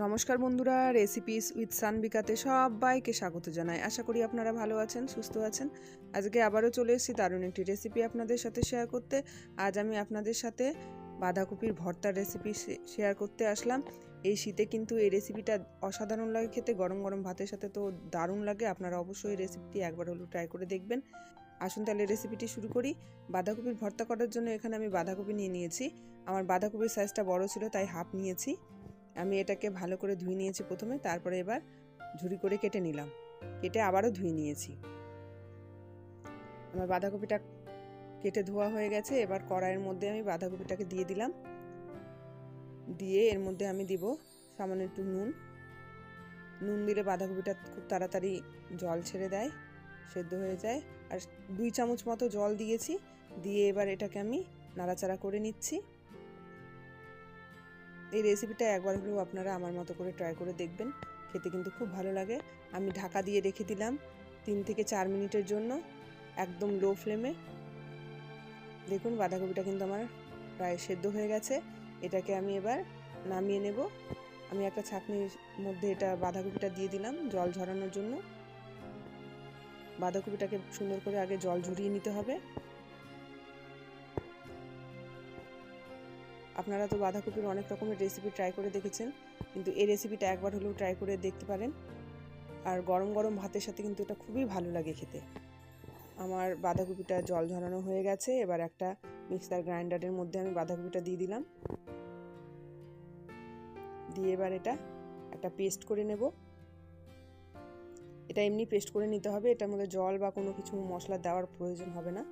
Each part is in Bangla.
নমস্কার বন্ধুরা রেসিপিস উইথ সানবিকাতে সবাইকে স্বাগত জানাই। আশা করি আপনারা ভালো আছেন, সুস্থ আছেন। আজকে আবারও চলে এসেছি দারুণ একটি রেসিপি আপনাদের সাথে শেয়ার করতে। আজ আমি আপনাদের সাথে বাঁধাকপির ভর্তার রেসিপি শেয়ার করতে আসলাম। এই শীতে কিন্তু এই রেসিপিটা অসাধারণ লাগে খেতে, গরম গরম ভাতের সাথে তো দারুণ লাগে। আপনারা অবশ্যই এই রেসিপিটি একবার হলেও ট্রাই করে দেখবেন। আসুন তাহলে রেসিপিটি শুরু করি। বাঁধাকপির ভর্তা করার জন্য এখানে আমি বাঁধাকপি নিয়ে নিয়েছি। আমার বাঁধাকপির সাইজটা বড় ছিল, তাই হাফ নিয়েছি। আমি এটাকে ভালো করে ধুয়ে নিয়েছি প্রথমে, তারপরে এবার ঝুড়ি করে কেটে নিলাম। কেটে আবারও ধুয়ে নিয়েছি। আমার বাঁধাকপিটা কেটে ধোয়া হয়ে গেছে, এবার কড়াইয়ের মধ্যে আমি বাঁধাকপিটাকে দিয়ে দিলাম। দিয়ে এর মধ্যে আমি দিব সামান্য একটু নুন। নুন দিলে বাঁধাকপিটা খুব তাড়াতাড়ি জল ছেড়ে দেয়, সেদ্ধ হয়ে যায়। আর দুই চামচ মতো জল দিয়েছি, দিয়ে এবার এটাকে আমি নাড়াচাড়া করে নিচ্ছি। এই রেসিপিটা একবার হলেও আপনারা আমার মতো করে ট্রাই করে দেখবেন। খেতে কিন্তু খুব ভালো লাগে। আমি ঢাকা দিয়ে রেখে দিলাম তিন থেকে চার মিনিটের জন্য একদম লো ফ্লেমে দেখুন বাঁধাকপিটা কিন্তু আমার প্রায় সেদ্ধ হয়ে গেছে। এটাকে আমি এবার নামিয়ে নেব। আমি একটা ছাঁকনির মধ্যে এটা বাঁধাকপিটা দিয়ে দিলাম জল ঝরানোর জন্য। বাঁধাকপিটাকে সুন্দর করে আগে জল ঝরিয়ে নিতে হবে। আপনারা তো বাঁধাকপির অনেক রকমের রেসিপি ট্রাই করে দেখেছেন, কিন্তু এই রেসিপিটা একবার হলেও ট্রাই করে দেখতে পারেন। আর গরম গরম ভাতের সাথে কিন্তু এটা খুবই ভালো লাগে খেতে। আমার বাঁধাকপিটা জল ঝরানো হয়ে গেছে, এবার একটা মিক্সার গ্রাইন্ডারের মধ্যে আমি বাঁধাকপিটা দিয়ে দিলাম। দিয়ে এবার এটা একটা পেস্ট করে নেব। এটা এমনি পেস্ট করে নিতে হবে, এটার মধ্যে জল বা কোনো কিছু মশলা দেওয়ার প্রয়োজন হবে না।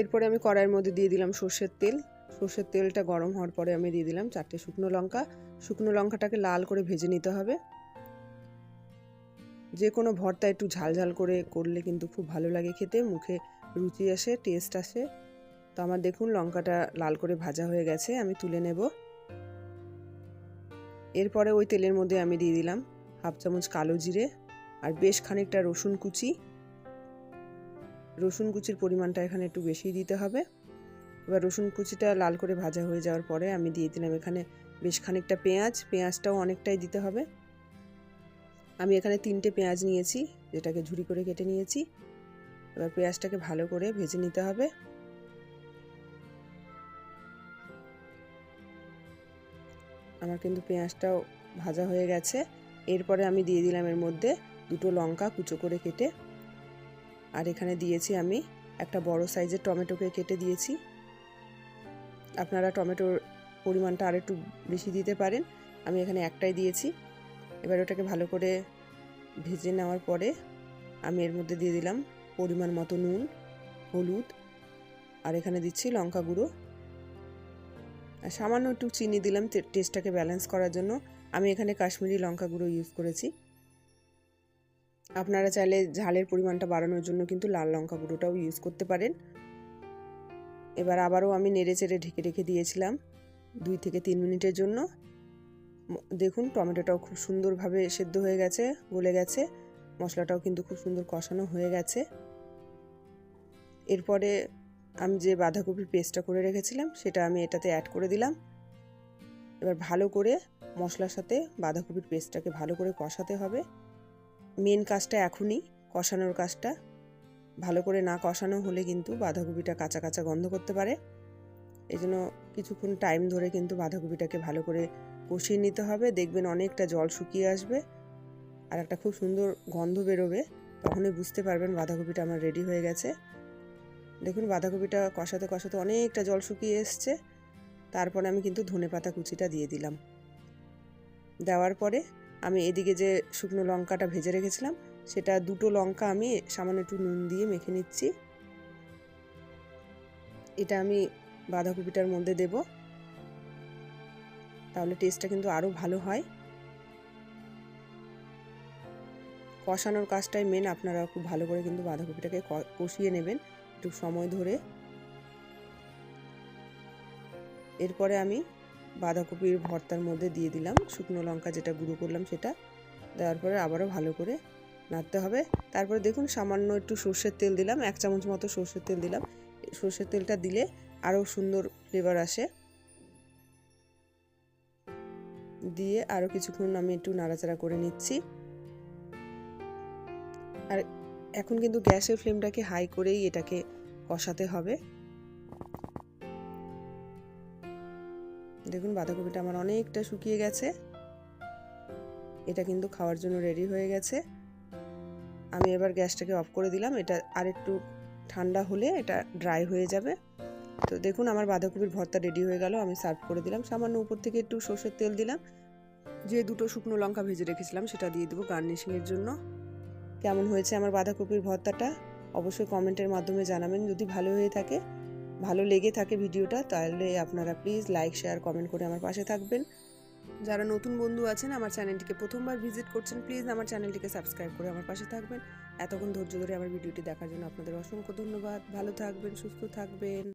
এরপরে আমি কড়াইয়ের মধ্যে দিয়ে দিলাম সর্ষের তেল। সর্ষের তেলটা গরম হওয়ার পরে আমি দিয়ে দিলাম চারটে শুকনো লঙ্কা। শুকনো লঙ্কাটাকে লাল করে ভেজে নিতে হবে। যে কোনো ভর্তা একটু ঝাল ঝাল করে করলে কিন্তু খুব ভালো লাগে খেতে, মুখে রুচি আসে টেস্ট আসে। তো আমার দেখুন লঙ্কাটা লাল করে ভাজা হয়ে গেছে, আমি তুলে নেব। এরপরে ওই তেলের মধ্যে আমি দিয়ে দিলাম হাফ চামচ কালো জিরে আর বেশ খানিকটা রসুন কুচি। রসুন কুচির পরিমাণটা এখানে একটু বেশি দিতে হবে। এবার রসুন কুচিটা লাল করে ভাজা হয়ে যাওয়ার পরে আমি দিয়ে দিলাম এখানে বেশ খানিকটা পেঁয়াজ। পেঁয়াজটাও অনেকটাই দিতে হবে। আমি এখানে তিনটে পেঁয়াজ নিয়েছি, যেটাকে ঝুরি করে কেটে নিয়েছি। এবার পেঁয়াজটাকে ভালো করে ভেজে নিতে হবে। আমার কিন্তু পেঁয়াজটাও ভাজা হয়ে গেছে। এরপরে আমি দিয়ে দিলাম এর মধ্যে দুটো লঙ্কা কুচো করে কেটে। আর এখানে দিয়েছি আমি একটা বড় সাইজের টমেটোকে কেটে দিয়েছি। আপনারা টমেটোর পরিমাণটা আর একটু বেশি দিতে পারেন। আমি এখানে একটাই দিয়েছি। এবার ওটাকে ভালো করে ভেজে নেওয়ার পরে আমি এর মধ্যে দিয়ে দিলাম পরিমাণ মতো নুন, হলুদ, আর এখানে দিচ্ছি লঙ্কা গুঁড়ো। আর সামান্য একটু চিনি দিলাম টেস্টটাকে ব্যালেন্স করার জন্য। আমি এখানে কাশ্মীরি লঙ্কা গুঁড়ো ইউজ করেছি। আপনারা চাইলে ঝালের পরিমাণটা বাড়ানোর জন্য কিন্তু লাল লঙ্কা গুঁড়োটাও ইউজ করতে পারেন। এবার আবারও আমি নেড়ে চেড়ে ঢেকে রেখে দিয়েছিলাম দুই থেকে তিন মিনিটের জন্য। দেখুন, টমেটোটাও খুব সুন্দরভাবে সেদ্ধ হয়ে গেছে, গলে গেছে। মশলাটাও কিন্তু খুব সুন্দর কষানো হয়ে গেছে। এরপরে আমি যে বাঁধাকপির পেস্টটা করে রেখেছিলাম, সেটা আমি এটাতে অ্যাড করে দিলাম। এবার ভালো করে মশলার সাথে বাঁধাকপির পেস্টটাকে ভালো করে কষাতে হবে। মেন কাজটা এখনই, কষানোর কাজটা ভালো করে না কষানো হলে কিন্তু বাঁধাকপিটা কাঁচা কাঁচা গন্ধ করতে পারে। এই জন্য কিছুক্ষণ টাইম ধরে কিন্তু বাঁধাকপিটাকে ভালো করে কষিয়ে নিতে হবে। দেখবেন অনেকটা জল শুকিয়ে আসবে আর একটা খুব সুন্দর গন্ধ বেরোবে। তখনই বুঝতে পারবেন বাঁধাকপিটা আমার রেডি হয়ে গেছে। দেখুন, বাঁধাকপিটা কষাতে কষাতে অনেকটা জল শুকিয়ে এসছে। তারপরে আমি কিন্তু ধনে পাতা কুচিটা দিয়ে দিলাম। দেওয়ার পরে আমি এদিকে যে শুকনো লঙ্কাটা ভেজে রেখেছিলাম সেটা দুটো লঙ্কা আমি সামান্য একটু নুন দিয়ে মেখে নিচ্ছি। এটা আমি বাঁধাকপিটার মধ্যে দেব। তাহলে টেস্টটা কিন্তু আরও ভালো হয়। কষানোর কাজটাই মেন আপনারা খুব ভালো করে কিন্তু বাঁধাকপিটাকে কষিয়ে নেবেন একটু সময় ধরে। এরপরে আমি বাঁধাকপির ভর্তার মধ্যে দিয়ে দিলাম। শুকনো লঙ্কা যেটা গুঁড়ো করলাম সেটা। দেওয়ার পরে আবারও ভালো করে নাড়তে হবে। তারপরে দেখুন সামান্য একটু সর্ষের তেল দিলাম, এক চামচ মতো সর্ষের তেল দিলাম। সর্ষের তেলটা দিলে আরও সুন্দর ফ্লেভার আসে। দিয়ে আরও কিছুক্ষণ আমি একটু নাড়াচাড়া করে নিচ্ছি। আর এখন কিন্তু গ্যাসের ফ্লেমটাকে হাই করেই এটাকে কষাতে হবে। দেখুন বাঁধাকপিটা আমার অনেকটা শুকিয়ে গেছে। এটা কিন্তু খাওয়ার জন্য রেডি হয়ে গেছে। আমি এবার গ্যাসটাকে অফ করে দিলাম। এটা আর একটু ঠান্ডা হলে এটা ড্রাই হয়ে যাবে। তো দেখুন, আমার বাঁধাকপির ভর্তা রেডি হয়ে গেল। আমি সার্ভ করে দিলাম। সামান্য উপর থেকে একটু সর্ষের তেল দিলাম। যে দুটো শুকনো লঙ্কা ভেজে রেখেছিলাম, সেটা দিয়ে দেবো গার্নিশিংয়ের জন্য। কেমন হয়েছে আমার বাঁধাকপির ভর্তাটা? অবশ্যই কমেন্টের মাধ্যমে জানাবেন। যদি ভালো হয়ে থাকে, ভালো লেগে থাকে ভিডিওটা, তাহলে আপনারা প্লিজ লাইক শেয়ার কমেন্ট করে আমার পাশে থাকবেন। যারা নতুন বন্ধু আছেন, আমার চ্যানেলটিকে প্রথমবার ভিজিট করছেন, প্লিজ আমার চ্যানেলটিকে সাবস্ক্রাইব করে আমার পাশে থাকবেন। এতক্ষণ ধৈর্য ধরে আমার ভিডিওটি দেখার জন্য আপনাদের অসংখ্য ধন্যবাদ। ভালো থাকবেন, সুস্থ থাকবেন।